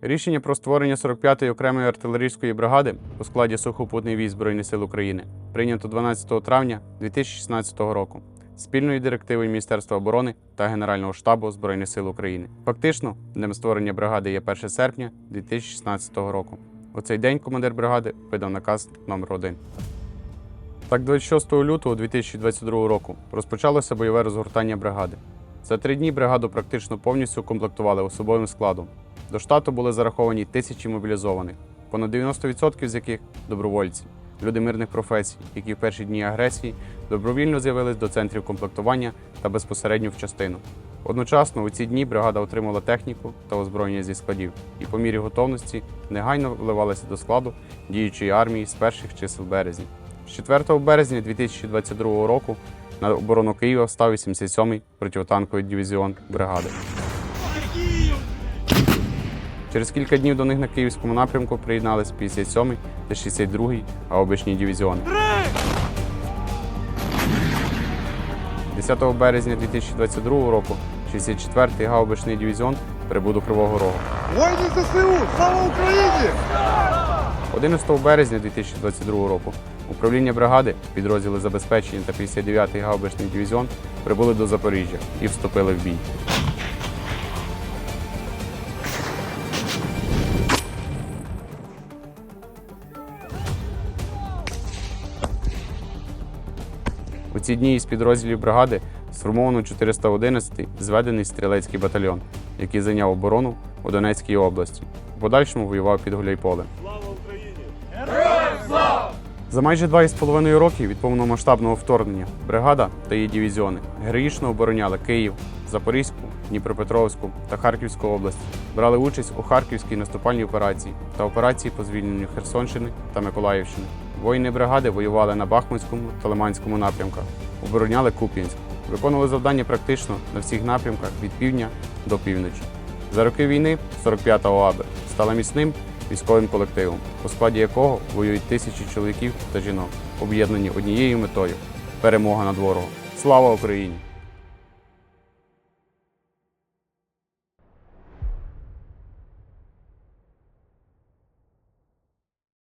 Рішення про створення 45-ї окремої артилерійської бригади у складі сухопутний військ Збройних сил України прийнято 12 травня 2016 року спільною директивою Міністерства оборони та Генерального штабу Збройних сил України. Фактично, днем створення бригади є 1 серпня 2016 року. У цей день командир бригади видав наказ номер 1 Так, 26 лютого 2022 року розпочалося бойове розгортання бригади. За три дні бригаду практично повністю комплектували особовим складом. До штату були зараховані тисячі мобілізованих, понад 90% з яких добровольці, люди мирних професій, які в перші дні агресії добровільно з'явились до центрів комплектування та безпосередньо в частину. Одночасно у ці дні бригада отримала техніку та озброєння зі складів і по мірі готовності негайно вливалася до складу діючої армії з перших чисел березня. З 4 березня 2022 року на оборону Києва став 87-й протитанковий дивізіон бригади. Через кілька днів до них на київському напрямку приєднались 57-й та 62-й гаубичні дивізіони. 10 березня 2022 року 64-й гаубичний дивізіон прибув до Кривого Рогу. Воїни ЗСУ! Слава Україні! 11 березня 2022 року управління бригади, підрозділи забезпечення та 59-й гаубичний дивізіон прибули до Запоріжжя і вступили в бій. У ці дні із підрозділів бригади сформовано 411-й зведений стрілецький батальйон, який зайняв оборону у Донецькій області. У подальшому воював під Гуляйполем. Слава Україні! За майже два із половиною роки від повномасштабного вторгнення бригада та її дивізіони героїчно обороняли Київ, Запорізьку, Дніпропетровську та Харківську області, брали участь у Харківській наступальній операції та операції по звільненню Херсонщини та Миколаївщини. Воїни бригади воювали на Бахмутському та Лиманському напрямках, обороняли Куп'янськ, виконували завдання практично на всіх напрямках від півдня до півночі. За роки війни 45-та ОАБ стала міцним військовим колективом, у складі якого воюють тисячі чоловіків та жінок, об'єднані однією метою перемога над ворогом. Слава Україні!